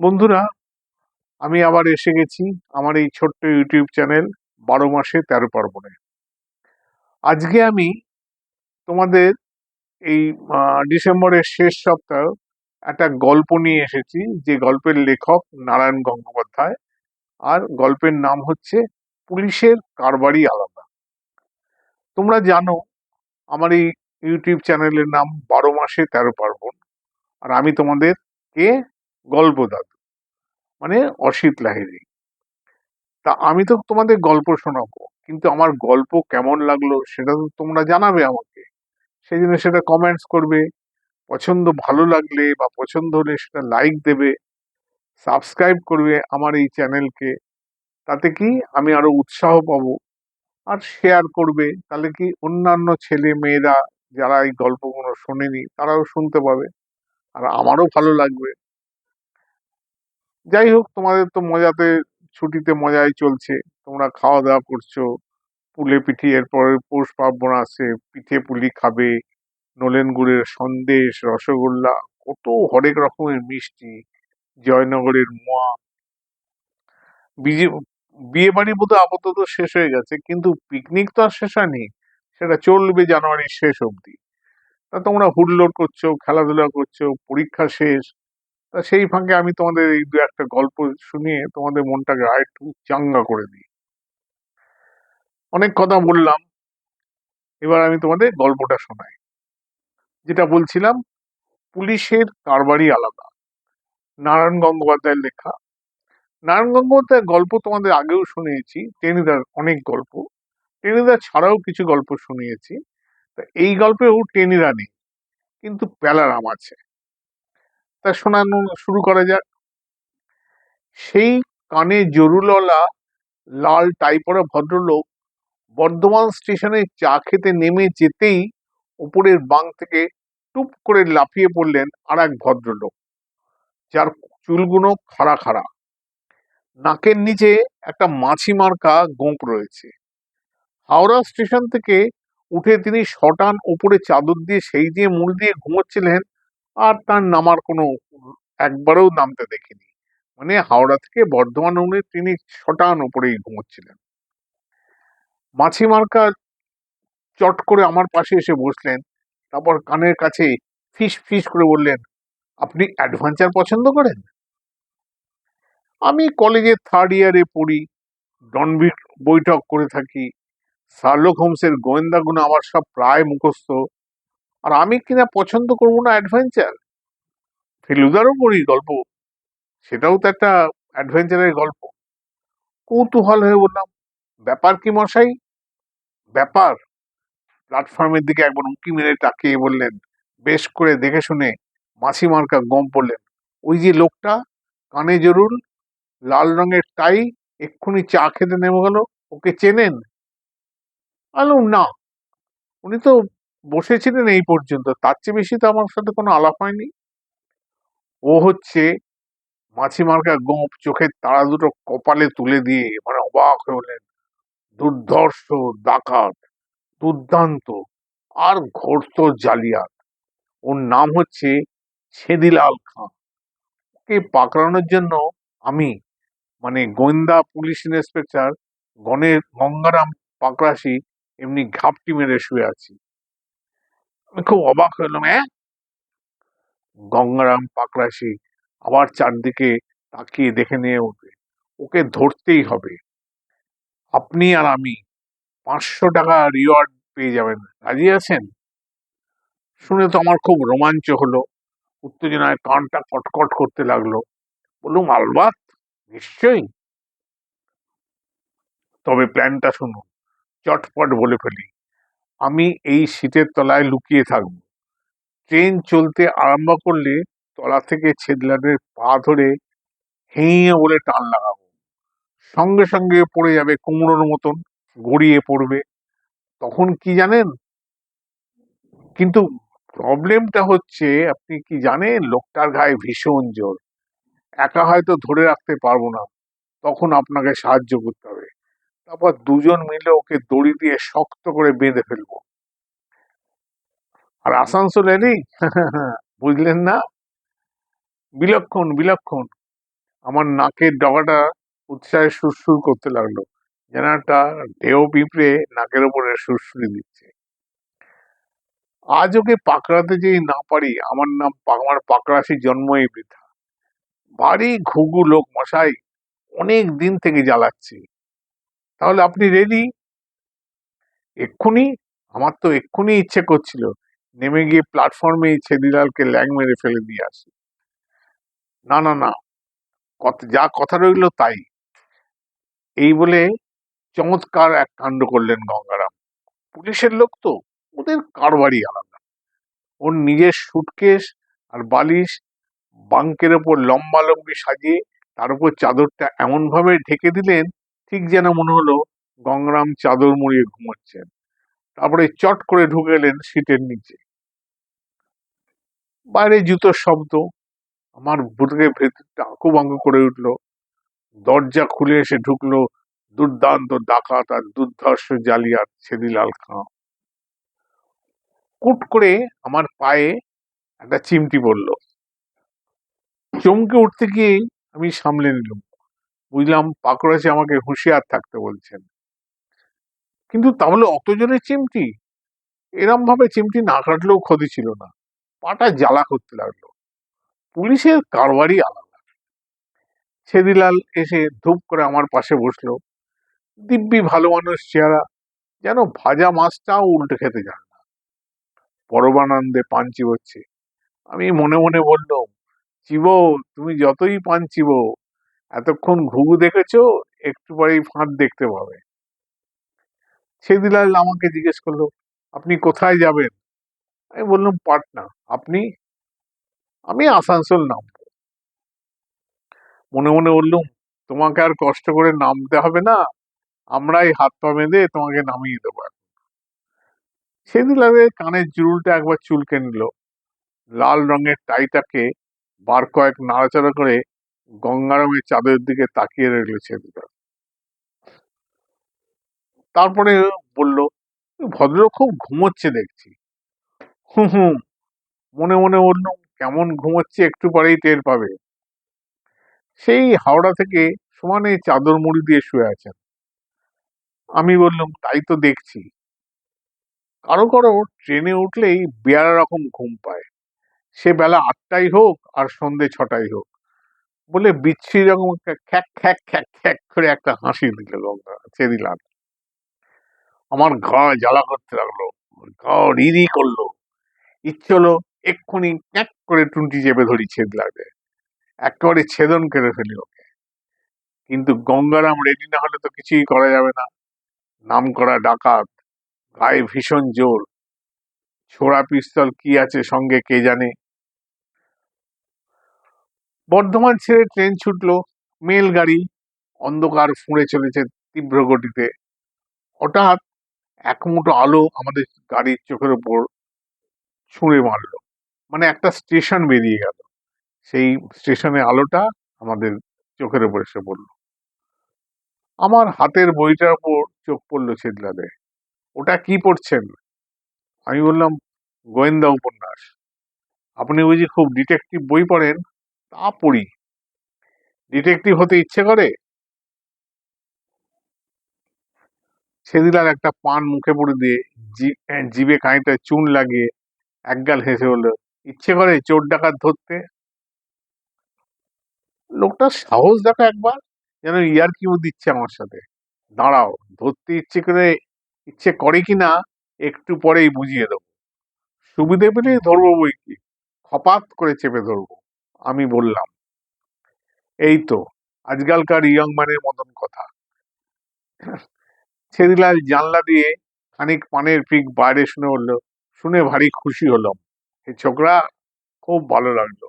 বন্ধুরা, আমি আবার এসে গেছি আমার এই ছোট্ট ইউটিউব চ্যানেল বারো মাসে তেরো পার্বণে। আজকে আমি তোমাদের এই ডিসেম্বরের শেষ সপ্তাহ একটা গল্প নিয়ে এসেছি, যে গল্পের লেখক নারায়ণ গঙ্গোপাধ্যায়। আর গল্পের নাম হচ্ছে পুলিশের কারবারই আলাদা। তোমরা জানো, আমার এই ইউটিউব চ্যানেলের নাম বারো মাসে তেরো পার্বণ। আর আমি তোমাদের কে? গল্প দাদু মানে অসিত লাহিড়ী। তা আমি তো তোমাদের গল্প শোনাবো, কিন্তু আমার গল্প কেমন লাগল সেটা তো তোমরা জানাবে আমাকে। সেই জন্য সেটা কমেন্টস করবে, পছন্দ ভালো লাগলে বা পছন্দ হলে সেটা লাইক দেবে সাবস্ক্রাইব করবে আমার এই চ্যানেলকে তাতে কি আমি আরও উৎসাহ পাব আর শেয়ার করবে। তাহলে কি অন্যান্য ছেলে মেয়েরা যারা এই গল্পগুলো শোনেনি তারাও শুনতে পাবে। আর আমারও ভালো লাগবে। যাই হোক, তোমাদের তো মজাতে, ছুটিতে মজাই চলছে। তোমরা খাওয়া দাওয়া করছ, পুলে পিঠি, এরপরে পৌষ পার্বণ আছে পিঠে পুলি খাবে, নলেন গুড়ের সন্দেশ, রসগোল্লা, কত হরেক রকমের মিষ্টি, জয়নগরের মোয়া। বিয়ে বাড়ি বোধহয় আপাতত শেষ হয়ে গেছে, কিন্তু পিকনিক তো আর শেষ হয়নি, সেটা চলবে জানুয়ারির শেষ অবধি। তা তোমরা হুডলোড করছ, খেলাধুলা করছ, পরীক্ষা শেষ তা সেই ফাঁকে আমি তোমাদের এই দু একটা গল্প শুনিয়ে তোমাদের মনটাকে আর একটু চাঙ্গা করে দিই। অনেক কথা বললাম, এবার আমি তোমাদের গল্পটা শোনাই। যেটা বলছিলাম, পুলিশের কারবারই আলাদা। নারায়ণ গঙ্গোপাধ্যায়ের লেখা। নারায়ণ গঙ্গোপাধ্যায়ের গল্প তোমাদের আগেও শুনিয়েছি, টেনিদার অনেক গল্প। টেনিদা ছাড়াও কিছু গল্প শুনিয়েছি। তা এই গল্পেও টেনিদা নেই, কিন্তু প্যালারাম আছে। তা শোনানো শুরু করা যাক। সেই কানে জরুলওয়ালা লাল টাই পরা ভদ্রলোক বর্ধমান স্টেশনে চা খেতে নেমে যেতেই উপরের বাং থেকে টুপ করে লাফিয়ে পড়লেন আর এক ভদ্রলোক, যার চুলগুলো খাড়া খাড়া। নাকের নিচে একটা মাছি মার্কা গোঁপ রয়েছে। হাওড়া স্টেশন থেকে উঠে তিনি শটান উপরে চাদর দিয়ে সেই দিয়ে মূল দিয়ে ঘুমোচ্ছিলেন আর তার নামার কোনো একবারও নামতে দেখিনি। মানে হাওড়া থেকে বর্ধমান উনি তিনি শটান উপরেই ঘুমোচ্ছিলেন। মাছি মার্কা চট করে আমার পাশে এসে বসলেন, তারপর কানের কাছে ফিস ফিস করে বললেন, আপনি অ্যাডভেঞ্চার পছন্দ করেন? আমি কলেজের থার্ড ইয়ারে পড়ি ডনবির বৈঠক করে থাকি, শার্লক হোমসের গোয়েন্দাগুলো আমার সব প্রায় মুখস্থ। আর আমি কিনা পছন্দ করব না অ্যাডভেঞ্চার ফেলুদারও পড়ি গল্প। সেটাও তো একটা অ্যাডভেঞ্চারের গল্প। কৌতূহল হয়ে বললাম, ব্যাপার কি মশাই? ব্যাপার? প্ল্যাটফর্মের দিকে একবার উঁকি মেরে তাকিয়ে বললেন, বেশ করে দেখে শুনে মাছি মার্কা গম পড়লেন। ওই যে লোকটা, কানে জরুল, লাল রঙের টাই, এক্ষুনি চা খেতে নেমে গেল, ওকে চেনেন? আলু না। উনি তো বসেছিলেন এই পর্যন্ত। তার চেয়ে বেশি তো আমার সাথে কোনো আলাপ হয়নি। ও হচ্ছে মাছি মার্কা গোপ চোখের তারা দুটো কপালে তুলে দিয়ে মানে অবাক হয়ে বললেন, দুর্ধর্ষ, ডাকাত, দুর্দান্ত, আর ঘোরতর জালিয়াত। ওর নাম হচ্ছে ছেদিলাল খাঁ ওকে পাকড়ানোর জন্য আমি মানে গোয়েন্দা পুলিশ ইন্সপেক্টর গণের গঙ্গারাম পাকড়াশি এমনি ঘাপটি মেরে শুয়ে আছি। আমি খুব অবাক হলাম হ্যাঁ? গঙ্গারাম পাকড়াশি আবার চারদিকে তাকিয়ে দেখে নিয়ে উঠবে ওকে ধরতেই হবে। আপনি আর আমি পাঁচশো টাকা রিওয়ার্ড পেয়ে যাবেন। রাজি আছেন? শুনে তো আমার খুব রোমাঞ্চ হলো। উত্তেজনায় কানটা কটকট করতে লাগল। বললুম, আলবাত, নিশ্চয়ই? তবে প্ল্যানটা শুনুন, চটপট বলে ফেলি। আমি এই শীতের তলায় লুকিয়ে থাকব। ট্রেন চলতে আরম্ভ করলে তলা থেকে ছেদলাদের পা ধরে হেঁয়ে বলে টান লাগাবো। সঙ্গে সঙ্গে পড়ে যাবে কুমড়োর মতন, গড়িয়ে পড়বে। তখন কি জানেন? কিন্তু প্রবলেমটা হচ্ছে, আপনি কি জানেন? লোকটার গায়ে ভীষণ জোর একা হয়তো ধরে রাখতে পারব না। তখন আপনাকে সাহায্য করতে হবে। তারপর দুজন মিলে ওকে দড়ি দিয়ে শক্ত করে বেঁধে ফেলব। আর আসানসোল এলি বুঝলেন না? বিলক্ষণ বিলক্ষণ। আমার নাকের ডগাটা উৎসাহে সুরসুর করতে লাগল। যেন একটা ঢেউ পিঁপড়ে নাকের ওপরে সুরসুরি দিচ্ছে। আজ ওকে পাকড়াতে যেই না পারি, আমার নাম আমার পাকড়াশি জন্মই বৃথা। ভারী ঘুঘু লোক মশাই, অনেক দিন থেকে জ্বালাচ্ছি। তাহলে আপনি রেডি এক্ষুনি? আমার তো এক্ষুনি ইচ্ছে করছিল। নেমে গিয়ে প্ল্যাটফর্মে ছেদিলালকে ল্যাং মেরে ফেলে দিয়ে আসি। না না না। যা কথা রইল তাই। এই বলে চমৎকার এক কাণ্ড করলেন গঙ্গারাম। পুলিশের লোক তো, ওদের কারবারই আলাদা। ওর নিজের সুটকেস আর বালিশ বাঙ্কের ওপর লম্বা লম্বি সাজিয়ে তার উপর চাদরটা এমন ভাবে ঢেকে দিলেন ঠিক যেন মনে হলো গঙ্গরাম চাদর মুড়িয়ে ঘুমোচ্ছেন। তারপরে চট করে ঢুকে এলেন সিটের নিচে। বাইরে জুতোর শব্দ, আমার বুকের ভেতরটা আঁকুবাঙ্কু করে উঠল। দরজা খুলে এসে ঢুকলো দুর্দান্ত ডাকাত আর দুর্ধর্ষ জালিয়াত ছেদিলাল খাঁ। কুট করে আমার পায়ে একটা চিমটি পড়ল। চমকে উঠতে গিয়েই আমি সামলে নিলাম। বুঝলাম পাকড়াচি আমাকে হুঁশিয়ার থাকতে বলছেন। কিন্তু তাহলে অত জোরে চিমটি? এরম ভাবে চিমটি না কাটলেও ক্ষতি ছিল না। পাটা জ্বালা করতে লাগল। পুলিশের কারবারই আলাদা। ছেদিলাল এসে ধূপ করে আমার পাশে বসল। দিব্যি ভালো মানুষ চেহারা, যেন ভাজা মাছটাও উল্টে খেতে যান না। পরমানন্দে পান চিবোচ্ছে। আমি মনে মনে বললাম, চিবো, তুমি যতই পান চিবো এতক্ষণ ঘুঘু দেখেছ, একটু পরেই ফাঁদ দেখতে পাবে। ছেদিলাল আমাকে জিজ্ঞেস করল, আপনি কোথায় যাবেন? আমি বললাম, পাটনা। আপনি? আমি আসানসোল নামবো। মনে মনে বললুম, তোমাকে আর কষ্ট করে নামতে হবে না, আমরাই হাত পা বেঁধে তোমাকে নামিয়ে দেবো এখন। ছেদিলালের কানের জুরুলটা একবার চুলকে নিল। লাল রঙের টাইটাকে বার কয়েক নাড়াচাড়া করে গঙ্গারামের চাঁদের দিকে তাকিয়ে রইল ছেদিলাল তারপরে বলল ভদ্রলোক খুব ঘুমোচ্ছে দেখছি। হুম হুম। মনে মনে বলল, কেমন ঘুমোচ্ছে একটু পরেই টের পাবে। সেই হাওড়া থেকে সমানে চাদর মুড়ি দিয়ে শুয়ে আছেন। আমি বললাম, তাই তো দেখছি। কারও কারও ট্রেনে উঠলেই বেয়ারা রকম ঘুম পায়। সে বেলা আটটাই হোক আর সন্ধে ছটাই হোক। বলে বিচ্ছিরি রকম খ্যাক খ্যাক খ্যাক খ্যাক করে একটা হাসি দিল গঙ্গা দিলাম। আমার গা জ্বালা করতে লাগল গা রিরি করল। ইচ্ছে হলো এক্ষুনি ক্যাক করে টুনটি চেপে ধরি ছেদলাকে একেবারে ছেদন করে ফেলি ওকে। কিন্তু গঙ্গারাম রেডি না হলে তো কিছুই করা যাবে না। নাম করা ডাকাত, গায়ে ভীষণ জোর। ছোড়া পিস্তল কি আছে সঙ্গে কে জানে? বর্ধমান ছেড়ে ট্রেন ছুটলো, মেল গাড়ি, অন্ধকার ফুঁড়ে চলেছে তীব্র গতিতে। হঠাৎ এক মুঠো আলো আমাদের গাড়ির চোখের উপর ছুঁড়ে মারলো। মানে একটা স্টেশন বেরিয়ে গেল। সেই স্টেশনের আলোটা আমাদের চোখের উপর এসে পড়ল। আমার হাতের বইটার উপর চোখ পড়ল ছেদলালে ওটা কি পড়ছেন? আমি বললাম, গোয়েন্দা উপন্যাস। আপনি বুঝি খুব ডিটেকটিভ বই পড়েন তা পড়ি। ডিটেকটিভ হতে ইচ্ছে করে? সেদিলাল একটা পান মুখে পড়ে দিয়ে জি- আহ, চুন লাগিয়ে একগাল হেসে বলল ইচ্ছে করে চোর ডাকাত ধরতে? লোকটার সাহস দেখো একবার যেন ইয়ার কি দিচ্ছে আমার সাথে। দাঁড়াও ধরতে ইচ্ছে করে ইচ্ছে করে কিনা একটু পরেই বুঝিয়ে দেবো। সুবিধে পেলেই ধরবো বই কি খপাত করে চেপে ধরবো। আমি বললাম। এই তো, আজকালকার ইয়ং ম্যানের মতন কথা। ছেদিলাল জানলা দিয়ে খানিক পানের পিক বাইরে শুনে বলল, শুনে ভারী খুশি হলাম। এই ছোকরা খুব ভালো লাগল।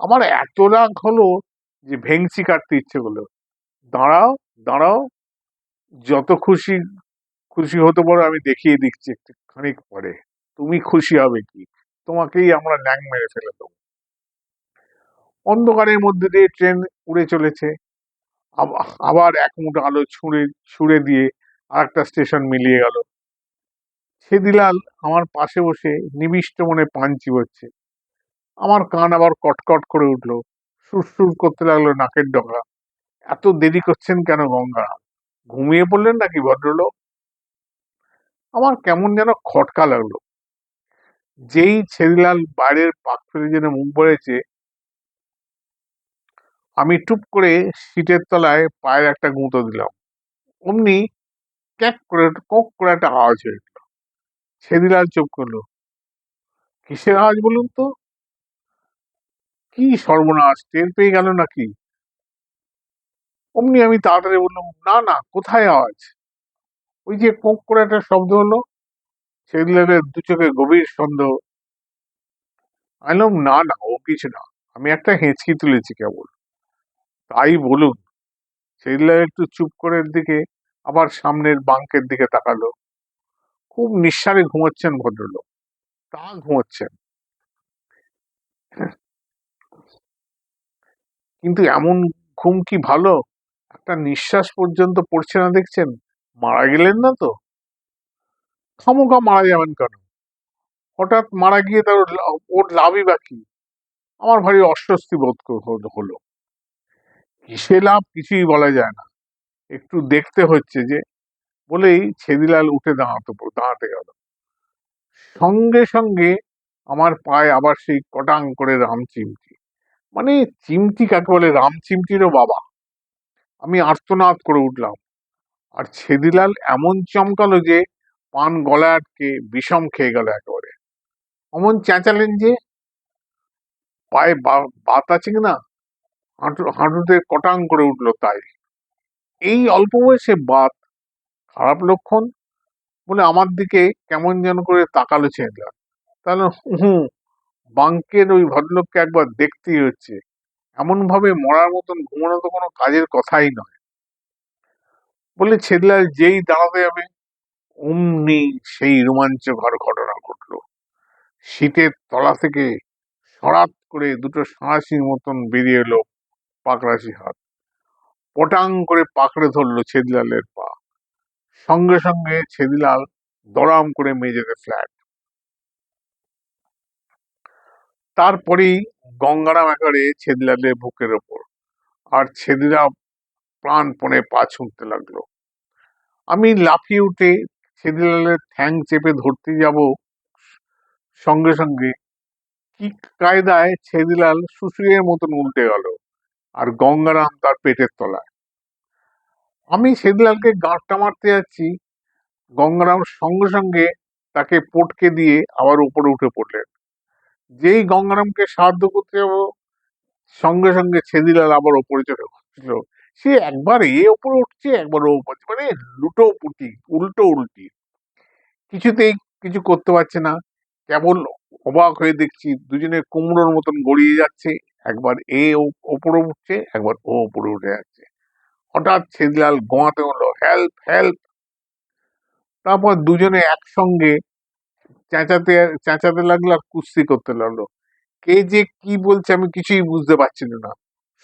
আমার এত রাগ হলো যে ভেংচি কাটতে ইচ্ছে করল। দাঁড়াও দাঁড়াও, যত খুশি খুশি হতে পারো, আমি দেখিয়ে দিচ্ছি একটু খানিক পরে। তুমি খুশি হবে কি? তোমাকেই আমরা ল্যাং মেরে ফেলে দেবো। অন্ধকারের মধ্যে দিয়ে ট্রেন উড়ে চলেছে। আব- আবার এক মুঠো আলো ছুঁড়ে ছুঁড়ে দিয়ে আর একটা স্টেশন মিলিয়ে গেল। ছেদিলাল আমার পাশে বসে নিবিষ্ট মনে পান চিবোচ্ছে। আমার কান আবার কটকট করে উঠল। সুরসুর করতে লাগল নাকের ডগা। এত দেরি করছেন কেন গঙ্গা? ঘুমিয়ে পড়লেন নাকি ভদ্রলোক? আমার কেমন যেন খটকা লাগল। যেই ছেদিলাল বাইরের পাক ফেলে যেন মুখ বড়েছে আমি টুপ করে সিটের তলায় পায়ের একটা গুঁতো দিলাম। অমনি ক্যাক করে, কক করে একটা আওয়াজ হয়ে গেল। ছেদিলাল চোখ করল। কিসের আওয়াজ বলুন তো? কি সর্বনাশ, টের পেয়ে গেল নাকি? অমনি আমি তাড়াতাড়ি বললাম, না না, কোথায় আওয়াজ? ওই যে কোক করে একটা শব্দ হলো ছেদিলালের দু চোখে গভীর সন্দেহ। আমি না না, ও কিছু না। আমি একটা হেঁচকি তুলেছি কেবল। তাই বলুন। ছেদিলাল একটু চুপ করে দিকে আবার সামনের বাঙ্কের দিকে তাকালো। খুব নিঃসারে ঘুমোচ্ছেন ভদ্রলোক। তা ঘুমোচ্ছেন। কিন্তু এমন ঘুম কি ভালো? একটা নিঃশ্বাস পর্যন্ত পড়ছে না দেখছেন? মারা গেলেন না তো? খামোখা মারা যাবেন কেন? হঠাৎ মারা গিয়ে তার ওর লাভই বাকি আমার ভারী অস্বস্তি বোধ হলো। হলো। লাভ কিছুই বলা যায় না। একটু দেখতে হচ্ছে যে, বলেই ছেদিলাল উঠে দাঁড়াতে দাঁড়াতে গেল। সঙ্গে সঙ্গে আমার পায়ে আবার সেই কটাং করে রাম চিমটি। মানে চিমটি কাকে বলে? রাম চিমটিরও বাবা। আমি আর্তনাদ করে উঠলাম। আর ছেদিলাল এমন চমকালো যে, পান গলা আটকে বিষম খেয়ে গেল একেবারে। অমন চেঁচালেন যে, পায়ে বাত আছে কিনা হাঁটু, হাঁটুতে কটাং করে উঠল তাই। এই অল্প বয়সে বাত, খারাপ লক্ষণ? বলে আমার দিকে কেমন যেন করে তাকালো ছেদিলাল তাহলে হুম বাঙ্কের ওই ভদ্রলোককে একবার দেখতেই হচ্ছে। এমন ভাবে মরার মতন ঘুমানো তো কোনো কাজের কথাই নয়। বলে ছেদিলাল যেই দাঁড়াতে যাবে, অমনি সেই রোমাঞ্চকর ঘটনা ঘটলো। শীতের তলা থেকে সরাত করে দুটো সাঁড়াশির মতন বেরিয়ে এলো পাকড়াশি হাত। পটাং করে পাকড়ে ধরলো ছেদিলালের পা। সঙ্গে সঙ্গে ছেদিলাল দড়াম করে মেঝেতে ফ্ল্যাট তারপরেই গঙ্গারাম একেবারে ছেদিলালের বুকের ওপর। আর ছেদিরা প্রাণপণে পা ছুঁড়তে লাগল। আমি লাফিয়ে উঠে ছেদিলালের ঠ্যাং চেপে ধরতে যাব। সঙ্গে সঙ্গে কি কায়দায় ছেদিলাল শুশুয়ের মতন উল্টে গেল। আর গঙ্গারাম তার পেটের তলায়। আমি ছেদিলালকে গাঁটটা মারতে যাচ্ছি, গঙ্গারাম সঙ্গে সঙ্গে তাকে পটকে দিয়ে আবার উপরে উঠে পড়লেন। যেই গঙ্গারামকে সাহায্য করতে যাব, সঙ্গে সঙ্গে ছেদিলাল আবার ওপরে চলে উঠছিল সে একবার এ ওপরে উঠছে, একবার ও উপরে। মানে লুটো পুটি, উল্টো উল্টি। কিছুতেই কিছু করতে পারছে না। কেবল অবাক হয়ে দেখছি দুজনে কুমড়োর মতন গড়িয়ে যাচ্ছে। একবার এ ওপরে উঠছে, একবার ও ওপরে উঠে যাচ্ছে। হঠাৎ ছেদিলাল গোয়াতে হলো হেল্প হেল্প তারপর দুজনে একসঙ্গে চেঁচাতে চেঁচাতে লাগল আর কুস্তি করতে লাগল। কে যে কি বলছে আমি কিছুই বুঝতে পারছিল না।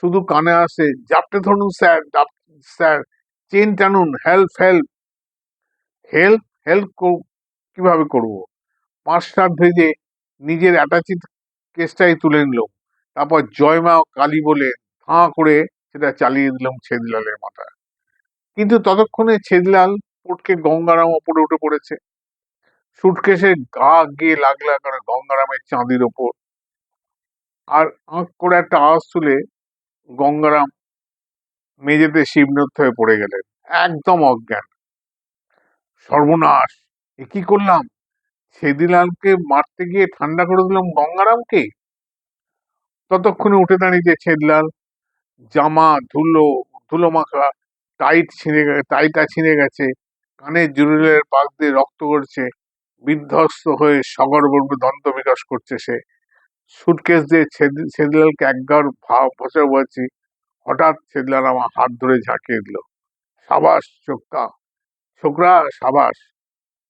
শুধু কানে আসে, জাপটে ধরুন স্যার স্যার, চেন টানুন হেল্প হেল্প হেল্প হেল্প কীভাবে করব? পাঁচ সাত ভেজে নিজের অ্যাটাচিড কেসটাই তুলে নিল। তারপর জয়মা কালী বলে হাঁ করে সেটা চালিয়ে দিলাম ছেদিলালের মাথায়। কিন্তু ততক্ষণে ছেদিলাল পটকে গঙ্গারাম ওপরে উঠে পড়েছে। সুটকেসে গা গিয়ে লাগলা করে গঙ্গারামের চাঁদির ওপর। আর আঁক করে একটা আওয়াজ তুলে গঙ্গারাম মেঝেতে শিবনত হয়ে পড়ে গেলেন। একদম অজ্ঞান। সর্বনাশ। এ কি করলাম? ছেদিলালকে মারতে গিয়ে ঠান্ডা করে দিলাম গঙ্গারামকে? ততক্ষণে উঠে দাঁড়িয়েছে ছেদলাল। জামা, ধুলো ধুলো মাখা, টাইট ছিঁড়ে টাইটা ছিঁড়ে গেছে। কানের জুরুলের পাক দিয়ে রক্ত করছে বিধ্বস্ত হয়ে সগর্বর্বে দন্ত বিকাশ করছে সে। সুটকেস দিয়ে ছেদি- ছেদিলালকে একগার ভাব বসে বলছি, হঠাৎ ছেদলাল আমার হাত ধরে ঝাঁকিয়ে দিল। সাবাস চোখা ছোকরা, সাবাস।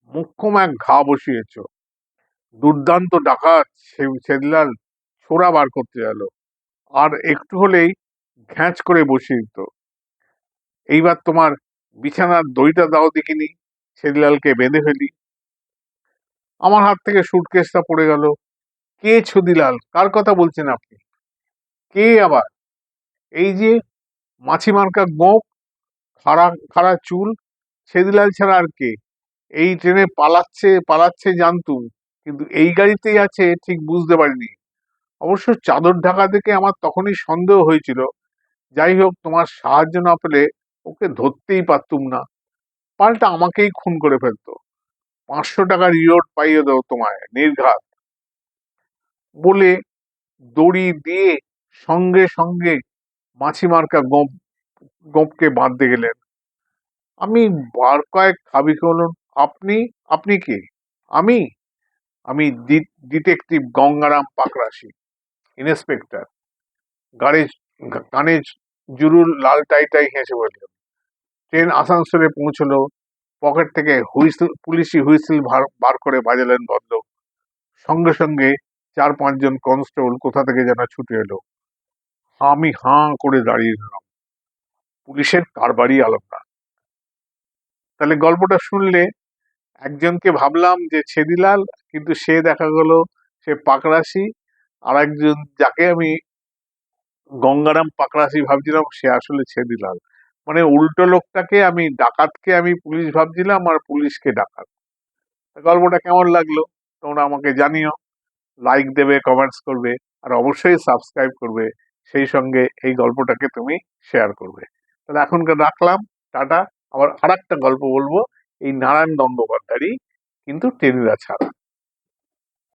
মুখ্যম এক ঘা বসিয়েছ। দুর্দান্ত ডাকাত ছেদিলাল। ছোড়া বার করতে গেল আর একটু হলেই ঘ্যাঁচ করে বসিয়ে দিত। এইবার তোমার বিছানার দড়িটা দাও দেখিনি ছেদিলালকে বেঁধে ফেলি। আমার হাত থেকে সুটকেসটা পড়ে গেল। কে ছদিলাল কার কথা বলছেন আপনি? কে আবার? এই যে মাছি মার্কা গোপ খাড়া খাড়া চুল ছেদিলাল ছাড়া আর কে? এই ট্রেনে পালাচ্ছে পালাচ্ছে জানতুম, কিন্তু এই গাড়িতেই আছে, ঠিক বুঝতে পারিনি। অবশ্য চাদর ঢাকা থেকে আমার তখনই সন্দেহ হয়েছিল। যাই হোক, তোমার সাহায্য না পেলে ওকে ধরতেই পারতুম না। পাল্টা আমাকেই খুন করে ফেলতো। পাঁচশো টাকা রিওয়ার্ড পাইয়ে দেবো তোমায়, নির্ঘাত। বলে দড়ি দিয়ে সঙ্গে সঙ্গে মাছি মার্কা গোপ গোপকে বাঁধতে গেলেন। আমি বার কয়েক খাবি করলাম আপনি আপনি কে? আমি? আমি ডিটেকটিভ গঙ্গারাম পাকরাশি। ইন্সপেক্টর। গাড়ি কানে জুরুল লাল টাইটাই হেসে বললেন ট্রেন আসানসোলে পৌঁছলো। পকেট থেকে হুইসেল, পুলিশি হুইসেল বার করে বাজালেন ভদ্র সঙ্গে সঙ্গে চার পাঁচজন কনস্টেবল কোথা থেকে যেন ছুটে এলো। আমি হাঁ করে দাঁড়িয়ে রইলাম। পুলিশের কারবারই আলাদা তাহলে গল্পটা শুনলে একজনকে ভাবলাম যে ছেদিলাল, কিন্তু সে দেখা গেল সে পাকরাশি আর একজন যাকে আমি গঙ্গারাম পাকরাশি ভাবছিলাম, সে আসলে ছেদিলাল। মানে উল্টো লোকটাকে আমি, ডাকাতকে আমি পুলিশ ভাবছিলাম আর পুলিশকে ডাকাত। গল্পটা কেমন লাগল? তোমরা আমাকে জানিও। লাইক দেবে কমেন্টস করবে, আর অবশ্যই সাবস্ক্রাইব করবে। সেই সঙ্গে এই গল্পটাকে তুমি শেয়ার করবে। তাহলে এখনকার রাখলাম। টাটা। আবার আর গল্প বলব। এই নারায়ণ গঙ্গোপাধ্যায়েরই কিন্তু টেনিদা ছাড়া।